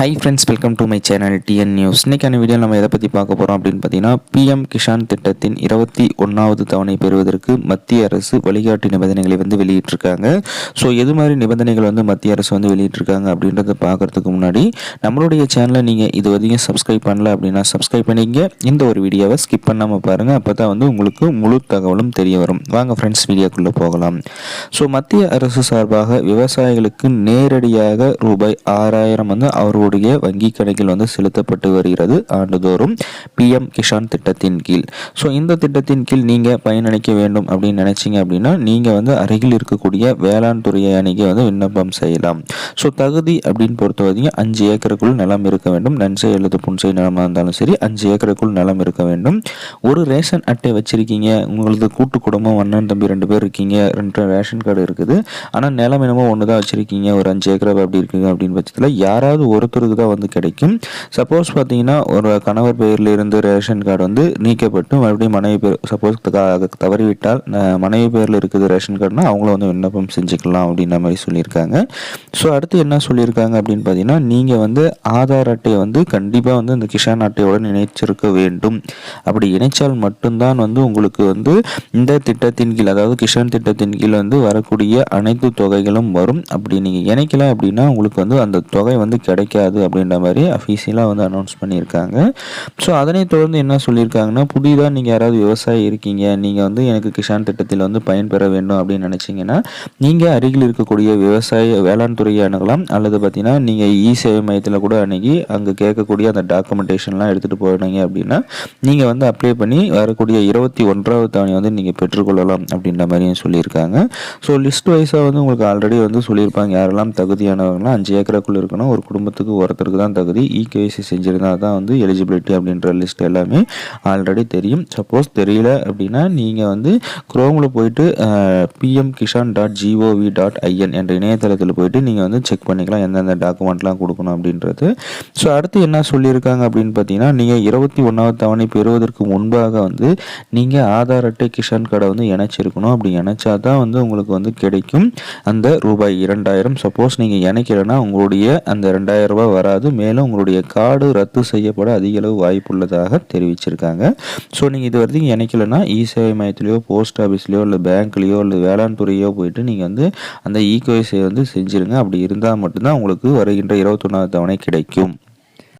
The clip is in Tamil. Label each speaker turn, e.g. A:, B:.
A: Hi friends welcome to my channel TN news இன்றைக்கான வீடியோ நம்ம எதை பற்றி பார்க்க போகிறோம் அப்படின்னு பார்த்தீங்கன்னா பிஎம் கிஷான் திட்டத்தின் இருபத்தி ஒன்றாவது தவணை பெறுவதற்கு மத்திய அரசு வழிகாட்டு நிபந்தனைகளை வந்து வெளியிட்டிருக்காங்க. ஸோ எது மாதிரி நிபந்தனைகள் வந்து மத்திய அரசு வந்து வெளியிட்டிருக்காங்க அப்படின்றத பார்க்குறதுக்கு முன்னாடி நம்மளுடைய சேனலை நீங்கள் இது வரைக்கும் சப்ஸ்கிரைப் பண்ணல அப்படின்னா சப்ஸ்கிரைப் பண்ணிங்க இந்த ஒரு வீடியோவை ஸ்கிப் பண்ணாமல் பாருங்கள் அப்போ தான் வந்து உங்களுக்கு முழு தகவலும் தெரிய வரும். வாங்க ஃப்ரெண்ட்ஸ் வீடியோக்குள்ளே போகலாம். ஸோ மத்திய அரசு சார்பாக விவசாயிகளுக்கு நேரடியாக ரூபாய் ஆறாயிரம் வந்து அவருடைய வங்கி கணக்கில் வந்து செலுத்தப்பட்டு வருகிறது ஆண்டுதோறும் பிஎம் கிஷான் திட்டத்தின் கீழ். ஸோ இந்த திட்டத்தின் கீழ் நீங்கள் பயனளிக்க வேண்டும் அப்படின்னு நினச்சிங்க அப்படின்னா நீங்கள் வந்து அருகில் இருக்கக்கூடிய வேளாண் துறையை அணுகி வந்து விண்ணப்பம் செய்யலாம். ஸோ தகுதி அப்படின்னு பொறுத்த வரைக்கும் அஞ்சு ஏக்கருக்குள் நிலம் இருக்க வேண்டும். நன்சை அல்லது புன்சை நிலமாக இருந்தாலும் சரி அஞ்சு ஏக்கருக்குள் நிலம் இருக்க வேண்டும். ஒரு ரேஷன் அட்டை வச்சிருக்கீங்க உங்களது கூட்டு குடும்பம் அண்ணன் தம்பி ரெண்டு பேர் இருக்கீங்க ரெண்டு ரேஷன் கார்டு இருக்குது. ஆனால் நிலம் என்னமோ ஒன்று தான் வச்சிருக்கீங்க. ஒரு அஞ்சு ஏக்கர் அப்படி இருக்குங்க அப்படின்னு பட்சத்தில் யாராவது ஒருத்தர் தான் வந்து கிடைக்கும். சப்போஸ் பார்த்தீங்கன்னா ஒரு கணவர் பெயரில் இருந்து ரேஷன் கார்டு வந்து நீக்கப்பட்டு மறுபடியும் மனைவி பேர் சப்போஸ் தவறிவிட்டால் மனைவி பேரில் இருக்குது ரேஷன் கார்டுனா அவங்களும் வந்து விண்ணப்பம் செஞ்சுக்கலாம் அப்படின்ற மாதிரி சொல்லியிருக்காங்க. ஸோ அடுத்து என்ன சொல்லியிருக்காங்க அப்படின்னு பார்த்தீங்கன்னா நீங்கள் வந்து ஆதார் அட்டையை வந்து கண்டிப்பாக வந்து இந்த கிஷான் அட்டையோடு இணைச்சிருக்க வேண்டும். அப்படி இணைச்சால் மட்டும்தான் வந்து உங்களுக்கு வந்து இந்த திட்டத்தின் கீழ் அதாவது கிஷான் திட்டத்தின் கீழ் வந்து வரக்கூடிய அனைத்து தொகைகளும் வரும். அப்படி நீங்கள் இணைக்கல அப்படின்னா உங்களுக்கு வந்து அந்த தொகை வந்து கிடைக்காது. அப்படின்ற மாதிரி அஃபீஷியலாக வந்து அனௌன்ஸ் பண்ணியிருக்காங்க. ஸோ அதனை தொடர்ந்து என்ன சொல்லியிருக்காங்கன்னா புதிதாக நீங்கள் யாராவது விவசாயி இருக்கீங்க நீங்கள் வந்து எனக்கு கிஷான் திட்டத்தில் வந்து பயன்பெற வேண்டும் அப்படின்னு நினச்சிங்கன்னா நீங்கள் அருகில் இருக்கக்கூடிய விவசாய வேளாண் துறையை அணுகலாம் அல்லது பார்த்தீங்கன்னா நீங்கள் இ சேவை மையத்தில் கூட அணுகி அங்கே கேட்கக்கூடிய அந்த டாக்குமெண்டேஷன்லாம் எடுத்துகிட்டு போனீங்க அப்படின்னா நீங்கள் வந்து அப்ளை பண்ணி வரக்கூடிய இருபத்தி ஒன்றாவது தவணை வந்து நீங்கள் பெற்றுக்கொள்ளலாம் அப்படின்ற மாதிரியும் சொல்லியிருக்காங்க. ஸோ லிஸ்ட் வைஸாக வந்து உங்களுக்கு ஆல்ரெடி வந்து சொல்லியிருப்பாங்க. யாரெல்லாம் தகுதியானவங்களாம் அஞ்சு ஏக்கராக்குள்ளே இருக்கணும் ஒரு குடும்பத்துக்கு ஒருத்தருக்கு தான் தகுதி. இகேசி செஞ்சிருந்தா தான் வந்து எலிஜிபிலிட்டி அப்படின்ற லிஸ்ட் எல்லாமே ஆல்ரெடி தெரியும். சப்போஸ் தெரியல அப்படின்னா நீங்கள் வந்து குரோமில் போயிட்டு PM Kisan dot GOV dot IN என்ற இணையதளத்தில் போயிட்டு நீங்கள் வந்து செக் பண்ணிக்கலாம். எந்தெந்த டாக்குமெண்ட்லாம் கொடுக்கணும் அப்படின்றது. ஸோ அடுத்து என்ன சொல்லியிருக்காங்க அப்படின்னு பார்த்தீங்கன்னா நீங்கள் இருபத்தி ஒன்றாவது தவணை பெறுவதற்கு முன்பாக வந்து நீங்கள் ஆதார் அட்டை கிஷான் கார்டை வந்து இணைச்சிருக்கணும். அப்படி இணைச்சா தான் வந்து உங்களுக்கு வந்து கிடைக்கும். அந்த ரூபாய் இரண்டாயிரம். சப்போஸ் நீங்கள் இணைக்கலைன்னா உங்களுடைய அந்த ரெண்டாயிரம் ரூபாய் வராது. மேலும் உங்களுடைய கார்டு ரத்து செய்யப்பட அதிக அளவு வாய்ப்புள்ளதாக தெரிவிச்சிருக்காங்க. ஸோ நீங்கள் இது வரைக்கும் இணைக்கலைன்னா இ சேவை மையத்திலையோ போஸ்ட் ஆஃபீஸ்லையோ இல்லை பேங்க்லேயோ இல்லை வேளாண் துறையோ போயிட்டு நீங்கள் வந்து அந்த இகேஒய்சியை வந்து செஞ்சிருங்க. அப்படி இருந்தால் மட்டும்தான் உங்களுக்கு வருகின்ற இருபத்தொன்னாவது தவணை கிடைக்கும்.